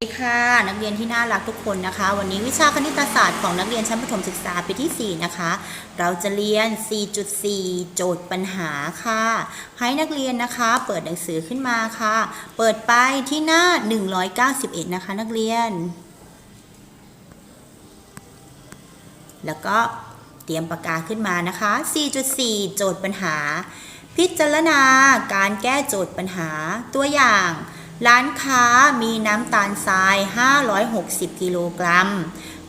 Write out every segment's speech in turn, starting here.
สวัสดีค่ะ นักเรียนที่น่ารักทุกคนนะคะ วันนี้วิชาคณิตศาสตร์ของนักเรียนชั้นประถมศึกษาปีที่ 4 นะคะ เราจะเรียน 4.4 โจทย์ปัญหาค่ะ ให้นักเรียนนะคะเปิดหนังสือขึ้นมาค่ะ เปิดไปที่หน้า 191 นะคะ นักเรียน แล้วก็เตรียมปากกาขึ้นมานะคะ 4.4 โจทย์ปัญหา พิจารณาการแก้โจทย์ปัญหาตัวอย่าง ร้านค้ามีน้ำตาลทราย 560 กิโลกรัม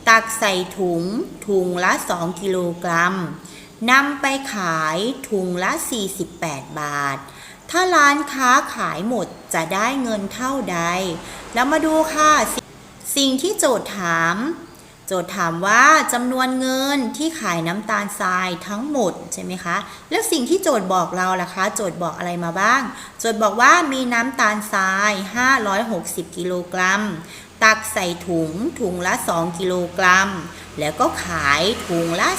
ตักใส่ถุง ถุงละ 2 กิโลกรัมนำไปขายถุงละ 48 บาท ถ้าร้านค้าขายหมดจะได้เงินเท่าใด แล้วมาดูค่ะ สิ่งที่โจทย์ถาม โจทย์ถามว่าจำนวนเงินที่ขายน้ำตาลทรายทั้งหมดใช่ไหมคะ แล้วสิ่งที่โจทย์บอกเราล่ะคะ โจทย์บอกอะไรมาบ้าง โจทย์บอกว่ามีน้ำตาลทราย 560 กิโลกรัม ตักใส่ถุงถุงละ 2 กิโลกรัม แล้วก็ขายถุงละ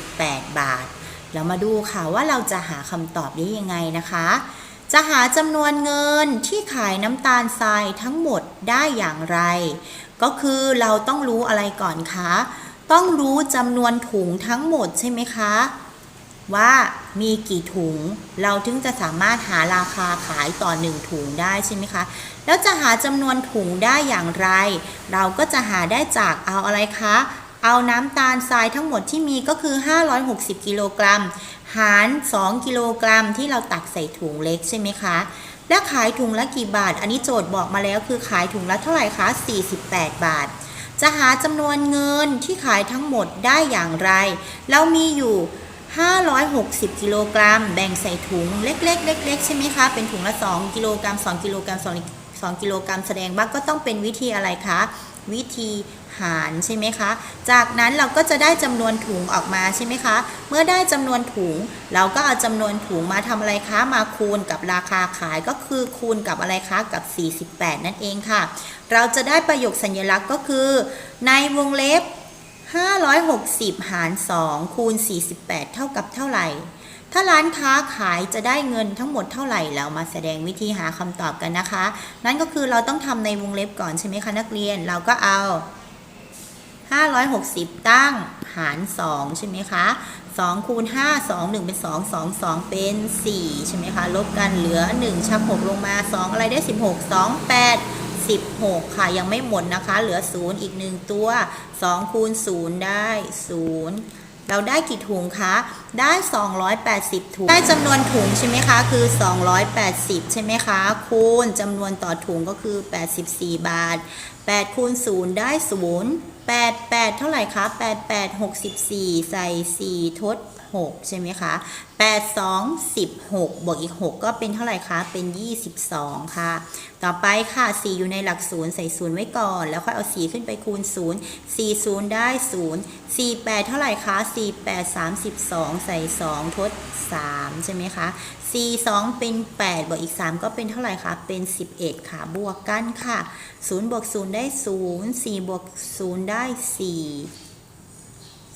48 บาท เรามาดูค่ะว่าเราจะหาคำตอบได้ยังไงนะคะจะหาจำนวนเงินที่ขายน้ำตาลทรายทั้งหมดได้อย่างไร ก็คือเราต้องรู้อะไรก่อนคะ ต้องรู้จำนวนถุงทั้งหมดใช่ไหมคะ ว่ามีกี่ถุง เราถึงจะสามารถหาราคาขายต่อหนึ่งถุงได้ใช่ไหมคะ แล้วจะหาจำนวนถุงได้อย่างไร เราก็จะหาได้จากเอาอะไรคะ เอาน้ำตาลทรายทั้งหมดที่มีก็คือ 560 กิโลกรัม หาร 2 กิโลกรัมที่เราตักใส่ถุงเล็กใช่ไหมคะ และขายถุงละกี่บาท อันนี้โจทย์บอกมาแล้วคือขายถุงละเท่าไหร่คะ 48 บาท จะหาจำนวนเงินที่ขายทั้งหมดได้อย่างไร เรามีอยู่ 560 กิโลกรัม แบ่งใส่ถุงเล็กๆเล็กๆใช่ไหมคะ เป็นถุงละ 2 กิโลกรัม 2 กิโลกรัม 2 2กิโลกรัมแสดงว่าก็ต้องเป็นวิธีอะไรคะ วิธีหารใช่ไหมคะ จากนั้นเราก็จะได้จำนวนถุงออกมาใช่ไหมคะ เมื่อได้จำนวนถุง เราก็เอาจำนวนถุงมาทำอะไรคะ มาคูณกับราคาขายก็คือคูณกับอะไรคะกับ 48 นั่นเองค่ะ เราจะได้ประโยคสัญลักษณ์ก็คือ ในวงเล็บ 560 หาร 2 คูณ 48 เท่ากับเท่าไหร่ ถ้าร้านค้าขายจะได้เงินทั้งหมดเท่าไหร่เรามาแสดงวิธีหาคำตอบกันนะคะ นั่นก็คือเราต้องทำในวงเล็บก่อนใช่ไหมคะนักเรียนเราก็เอา 560 ตั้งหาร 2 ใช่ไหมคะ2คูณ5 2 1 เป็น 2 2 2 เป็น 4 ใช่ไหมคะ ลบกันเหลือ 1 ชัก 6 ลงมา 2 อะไรได้ 16 2 8 16 ค่ะ ยังไม่หมดนะคะ เหลือ 0 อีก 1 ตัว 2 คูณ 0 ได้ 0 เราได้กี่ถุงคะ ได้ 280 ถุง ได้จำนวนถุงใช่ไหมคะ คือ 280 ใช่ไหมคะ คูณจำนวนต่อถุงก็คือ 84 บาท8คูณ0ได้0 8 8 เท่าไหร่คะ 8 8 64 ใส่ 4 ทด 6 ใช่ไหมคะ 8 2 16 บวกอีก 6 ก็เป็นเท่าไหร่คะ เป็น 22 ค่ะ ต่อไปค่ะ 4 อยู่ในหลักศูนย์ใส่0ไว้ก่อน แล้วค่อยเอา 4 ขึ้นไปคูณ 0 4 0 ได้ 0 4 8 เท่าไหร่คะ 4 8 32 ใส่ 2 ทด 3 ใช่ไหมคะ 4 2 เป็น 8 บวกอีก 3 ก็เป็นเท่าไหร่คะ เป็น 11 ค่ะ บวกกันค่ะ 0 บวก 0 ได้ 0 4 บวก 0 ได้ 4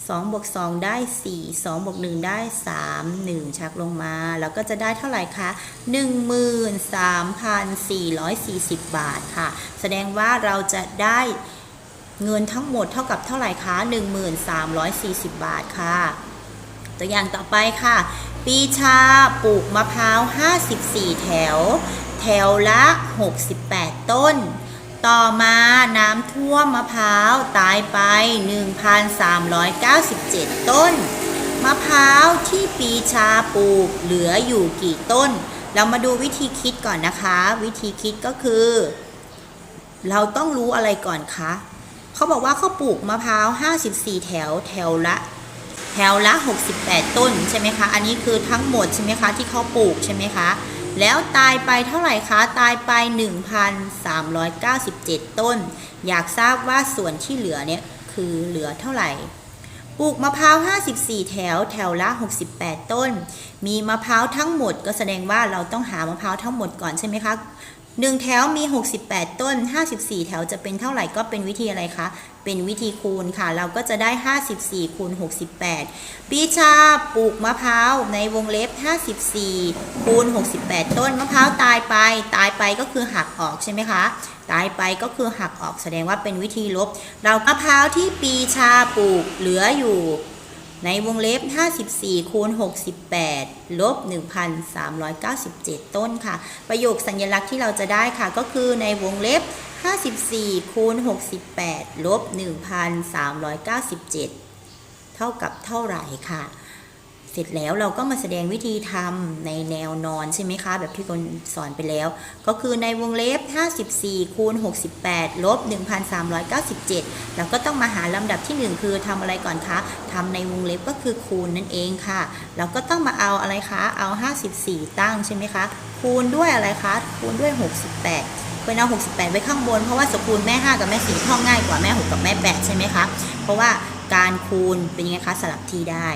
2 บวก 2 ได้ 4 2 บวก 1 ได้ 3 1 ชักลงมา แล้วก็จะได้เท่าไหร่คะ 13,440 บาทค่ะ แสดงว่าเราจะได้เงินทั้งหมดเท่ากับเท่าไหร่คะ 1340 บาทค่ะ ตัวอย่างต่อไปค่ะ ปีชาปลูกมะพร้าว 54 แถว แถวละ 68 ต้น ต่อมาน้ำท่วมมะพร้าวตายไป 1,397 ต้น มะพร้าวที่ปีชาปลูกเหลืออยู่กี่ต้น เรามาดูวิธีคิดก่อนนะคะ วิธีคิดก็คือ เราต้องรู้อะไรก่อนคะ เขาบอกว่าเขาปลูกมะพร้าว 54 แถว แถวละ แถวละ 68 ต้นใช่ไหมคะ อันนี้คือทั้งหมดใช่ไหมคะที่เขาปลูกใช่ไหมคะ แล้วตายไปเท่าไหร่คะ ตายไป 1,397 ต้น อยากทราบว่าส่วนที่เหลือเนี่ยคือเหลือเท่าไหร่ ปลูกมะพร้าว 54 แถว แถวละ 68 ต้น มีมะพร้าวทั้งหมดก็แสดงว่าเราต้องหามะพร้าวทั้งหมดก่อนใช่ไหมคะ 1 แถวมี 68 ต้น 54 แถวจะเป็นเท่าไหร่ก็เป็นวิธีอะไรคะ เป็นวิธีคูณค่ะ เราก็จะได้ 54 คูณ 68 ปีชาปลูกมะพร้าวในวงเล็บ 54 คูณ 68 ต้น มะพร้าวตายไป ตายไปก็คือหักออกใช่ไหมคะ ตายไปก็คือหักออกแสดงว่าเป็นวิธีลบ เรามะพร้าวที่ปีชาปลูกเหลืออยู่ ในวงเล็บ 54 คูณ 68 ลบ 1,397 ต้นค่ะ ประโยคสัญลักษณ์ที่เราจะได้ค่ะก็คือในวงเล็บ 54 คูณ 68 ลบ 1,397 เท่ากับเท่าไหร่ค่ะ เสร็จแล้วเราก็มาแสดงวิธีทำในแนวนอนใช่ไหมคะ แบบที่คนสอนไปแล้ว ก็คือในวงเล็บ 54คูณ68ลบ1,397แล้วก็ต้องมาหาลำดับที่ 1 คือทำอะไรก่อนคะทำในวงเล็บก็คือคูณนั่นเองค่ะแล้วก็ต้องมาเอาอะไรคะเอา 54 ตั้งใช่ไหมคะ คูณด้วยอะไรคะ คูณด้วย 68เป็นเอา68 ไว้ข้างบน เพราะว่าสกุลแม่ 5 กับแม่4ท่องง่ายกว่าแม่ 6 กับแม่ 8 ใช่ไหมคะ เพราะว่าการคูณเป็นยังไงคะ สลับที่ได้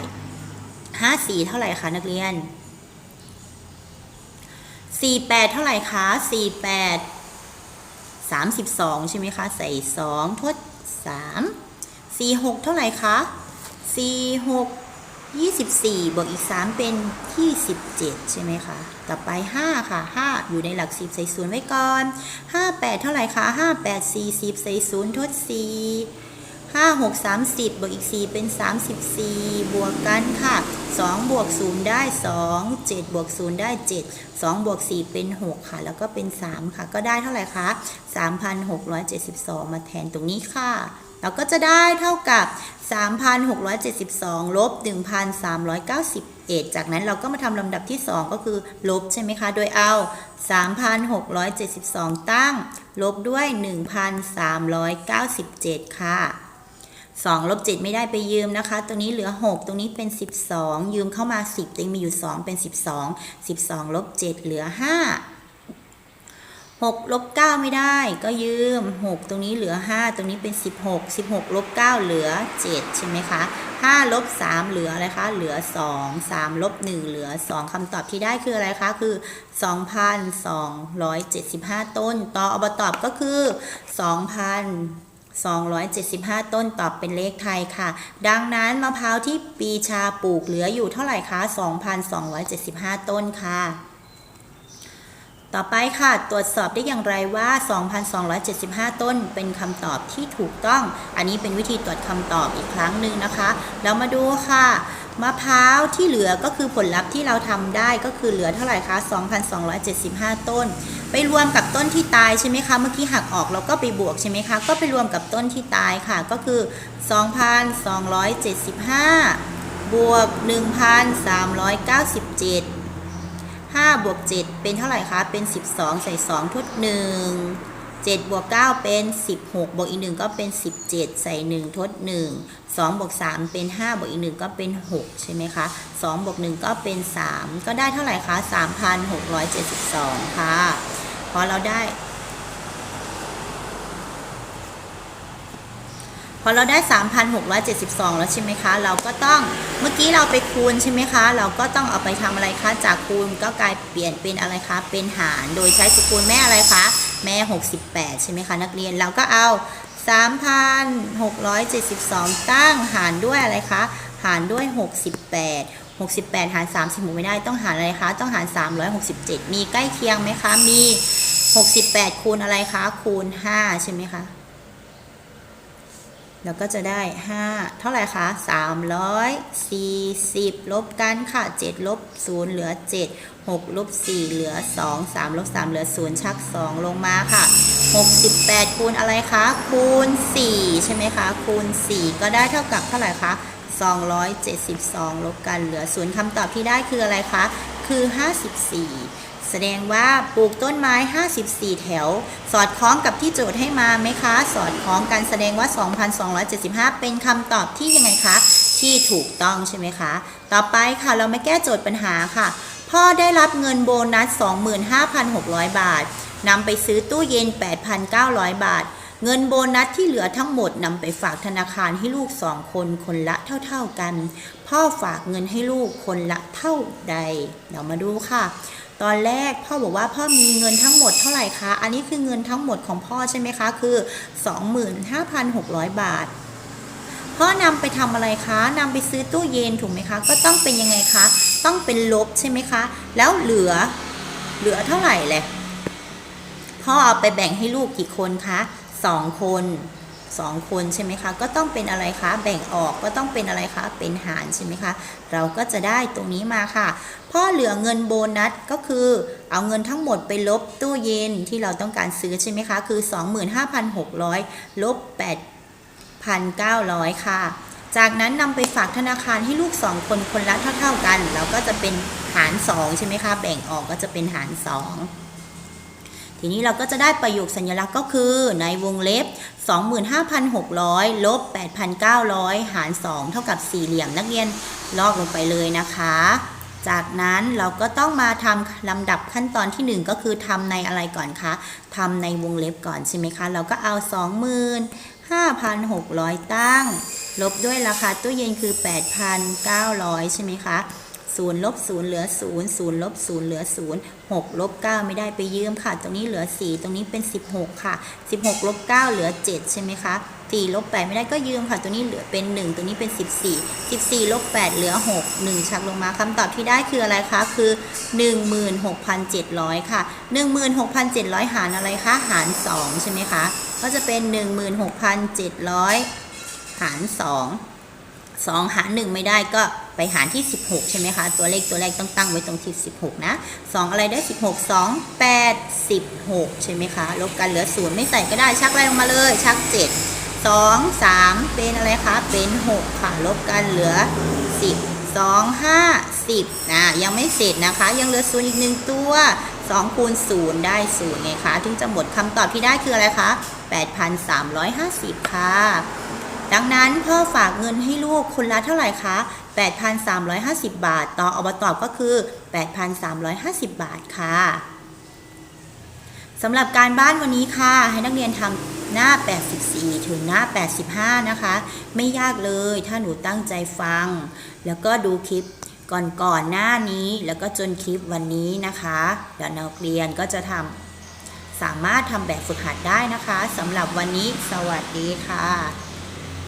ห้าสี่เท่าไหร่คะนักเรียนสี่แปดเท่าไหร่คะสี่แปดสามสิบสองใช่ไหมคะ ใส่สองทดสามสี่หกเท่าไหร่คะสี่หกยี่สิบสี่บวกอีกสามเป็นยี่สิบเจ็ดใช่ไหมคะ ต่อไปห้าค่ะห้าอยู่ในหลักสิบใส่ศูนย์ไว้ก่อนห้าแปดเท่าไหร่คะห้าแปดสี่สิบใส่ศูนย์ทดสี่ ห้าหกสามสิบบวกอีกสี่เป็นสามสิบสี่บวกกันค่ะสองบวกศูนย์ได้สองเจ็ดบวกศูนย์ได้เจ็ดสองบวกสี่เป็นหกค่ะ แล้วก็เป็นสามค่ะ ก็ได้เท่าไหร่คะสามพันหกร้อยเจ็ดสิบสองมาแทนตรงนี้ค่ะ เราก็จะได้เท่ากับ 3,672 ลบ 1,391 จากนั้นเราก็มาทำลำดับที่ 2 ก็คือลบใช่ไหมคะ โดยเอา 3,672 ตั้ง ลบด้วย 1,397 ค่ะ 2ลบ7ไม่ได้ไปยืมนะคะ ตัวนี้เหลือ 6 ตรงนี้เป็น 12 ยืมเข้ามา 10ตัวเองมีอยู่ 2 เป็น 12 12ลบ7เหลือ 5 6ลบ9ไม่ได้ก็ยืม 6 ตรงนี้เหลือ 5 ตรงนี้เป็น 16 16ลบ9เหลือ 7 ใช่ไหมคะ5ลบ3เหลืออะไรคะเหลือ 2 3ลบ1เหลือ 2คำตอบที่ได้คืออะไรคะ คือ 2,275 ต้น ต่ออบตอบก็คือ 2,000 275 ต้นตอบเป็นเลขไทยค่ะ ดังนั้นมะพร้าวที่ปีชาปลูกเหลืออยู่เท่าไหร่คะ 2,275 ต้นค่ะ ต่อไปค่ะตรวจสอบได้อย่างไรว่า 2,275 ต้นเป็นคำตอบที่ถูกต้อง อันนี้เป็นวิธีตรวจคำตอบอีกครั้งหนึ่งนะคะ เรามาดูค่ะมะพร้าวที่เหลือก็คือผลลัพธ์ที่เราทำได้ก็คือเหลือเท่าไหร่คะ 2,275 ต้น ไปรวมกับต้นที่ตายใช่ไหมคะ เมื่อกี้หักออกเราก็ไปบวกใช่ไหมคะ ก็ไปรวมกับต้นที่ตายค่ะ ก็คือ 2,275 บวก 1,397 5 บวก 7 เป็นเท่าไหร่คะ เป็น 12 ใส่ 2 ทด 1 7บวก9เป็น 16 บวกอีก 1 ก็เป็น 17 ใส่ 1 ทด 1 2บวก3เป็น 5 บวกอีก 1 ก็เป็น 6 ใช่ไหมคะ 2 บวก 1 ก็เป็น 3 ก็ได้เท่าไหร่คะ 3,672 ค่ะพอเราได้พอเราได้ 3,672 แล้วใช่ไหมคะ เราก็ต้องเมื่อกี้เราไปคูณใช่ไหมคะ เราก็ต้องเอาไปทำอะไรคะ จากคูณก็กลายเปลี่ยนเป็นอะไรคะ เป็นหาร โดยใช้สกุลแม่อะไรคะ แม่ 68 ใช่ไหมคะนักเรียนเราก็เอา 3,672 ตั้งหารด้วยอะไรคะ หารด้วย 68 68 หาร 36 ไม่ได้ต้องหารอะไรคะ ต้องหาร 367 มีใกล้เคียงไหมคะ มี 68 คูณอะไรคะ คูณ 5 ใช่ไหมคะ แล้วก็จะได้ 5 เท่าไหร่คะ340 ลบกันค่ะ 7 ลบ 0 เหลือ 7 6 ลบ 4 เหลือ 2 3 ลบ 3 เหลือ 0 ชัก 2 ลงมาค่ะ 68 คูณอะไรคะ คูณ 4 ใช่ไหมคะ คูณ 4 ก็ได้เท่ากับเท่าไหร่คะ272 ลบกันเหลือ 0คำตอบที่ได้คืออะไรคะ คือ 54 แสดงว่าปลูกต้นไม้ 54 แถว สอดคล้องกับที่โจทย์ให้มาไหมคะ สอดคล้องกันแสดงว่า 2,275 เป็นคำตอบที่ยังไงคะ ที่ถูกต้องใช่ไหมคะ ต่อไปค่ะเรามาแก้โจทย์ปัญหาค่ะ พ่อได้รับเงินโบนัส 25,600 บาทนำไปซื้อตู้เย็น 8,900 บาท เงินโบนัสที่เหลือทั้งหมดนำไปฝากธนาคารให้ลูกสองคนคนละเท่า ๆกัน พ่อฝากเงินให้ลูกคนละเท่าใด เรามาดูค่ะ ตอนแรกพ่อบอกว่าพ่อมีเงินทั้งหมดเท่าไหร่คะ อันนี้คือเงินทั้งหมดของพ่อใช่ไหมคะ คือ 25,600 บาท พ่อนำไปทำอะไรคะนำไปซื้อตู้เย็นถูกไหมคะ ก็ต้องเป็นยังไงคะ ต้องเป็นลบใช่ไหมคะ แล้วเหลือ เหลือเท่าไหร่เลยพ่อเอาไปแบ่งให้ลูกกี่คนคะสองคน สองคนใช่ไหมคะ ก็ต้องเป็นอะไรคะ แบ่งออกก็ต้องเป็นอะไรคะ เป็นหารใช่ไหมคะ เราก็จะได้ตรงนี้มาค่ะ พ่อเหลือเงินโบนัสก็คือ เอาเงินทั้งหมดไปลบตู้เย็นที่เราต้องการซื้อใช่ไหมคะ คือ 25,600 ลบ 8,900 ค่ะ จากนั้นนำไปฝากธนาคารให้ลูก 2 คนคนละเท่า ๆกัน เราก็จะเป็นหาร 2 ใช่ไหมคะ แบ่งออกก็จะเป็นหาร 2 ทีนี้เราก็จะได้ประโยคสัญลักษณ์ก็คือในวงเล็บ 25,600 ลบ 8,900 หาร 2 เท่ากับสี่เหลี่ยมนักเรียนลอกลงไปเลยนะคะ จากนั้นเราก็ต้องมาทำลำดับขั้นตอนที่ 1 ก็คือทำในอะไรก่อนคะทำในวงเล็บก่อนใช่ไหมคะ เราก็เอา 25,600 ตั้ง ลบด้วยราคาตู้เย็นคือ 8,900 ใช่ไหมคะ ศูนย์ลบศูนย์เหลือศูนย์ศูนย์ลบศูนย์เหลือศูนย์หกลบเก้าไม่ได้ไปยืมค่ะ ตรงนี้เหลือสี่ตรงนี้เป็นสิบหกค่ะสิบหกลบเก้าเหลือเจ็ดใช่ไหมคะสี่ลบแปดไม่ได้ก็ยืมค่ะ ตัวนี้เหลือเป็นหนึ่งตรงนี้เป็นสิบสี่สิบสี่ลบแปดเหลือหกหนึ่งชักลงมาคำตอบที่ได้คืออะไรคะ คือหนึ่งหมื่นหกพันเจ็ดร้อยค่ะหนึ่งหมื่นหกพันเจ็ดร้อยหารอะไรคะ หารสองใช่ไหมคะ ก็จะเป็นหนึ่งหมื่นหกพันเจ็ดร้อยหารสอง2หาร 1 ไม่ได้ก็ ไปหารที่ 16 ใช่ไหมคะ ตัวเลขตัวแรกต้องตั้งไว้ตรงที่ 16 นะ 2 อะไรได้ 16 2 8 16 ใช่ไหมคะ ลบกันเหลือ 0 ไม่ใส่ก็ได้ ชักอะไรลงมาเลย ชัก 7 2 3 เป็นอะไรคะ เป็น 6 ค่ะ ลบกันเหลือ 10 2 5 10นะยังไม่เสร็จนะคะ ยังเหลือ0อีก1ตัว2คูณ0ได้0ไงคะถึงจะหมดคำตอบที่ได้คืออะไรคะ 8,350 ค่ะ ดังนั้นพ่อฝากเงินให้ลูกคนละเท่าไหร่คะ8,350 บาท ต่ออบตอบก็คือ 8,350 บาทค่ะสำหรับการบ้านวันนี้ค่ะ ให้นักเรียนทำหน้า 84 ถึงหน้า 85 นะคะ ไม่ยากเลยถ้าหนูตั้งใจฟัง แล้วก็ดูคลิปก่อนๆหน้านี้แล้วก็จนคลิปวันนี้นะคะเดี๋ยวนักเรียนก็จะทำสามารถทำแบบฝึกหัดได้นะคะสำหรับวันนี้สวัสดีค่ะ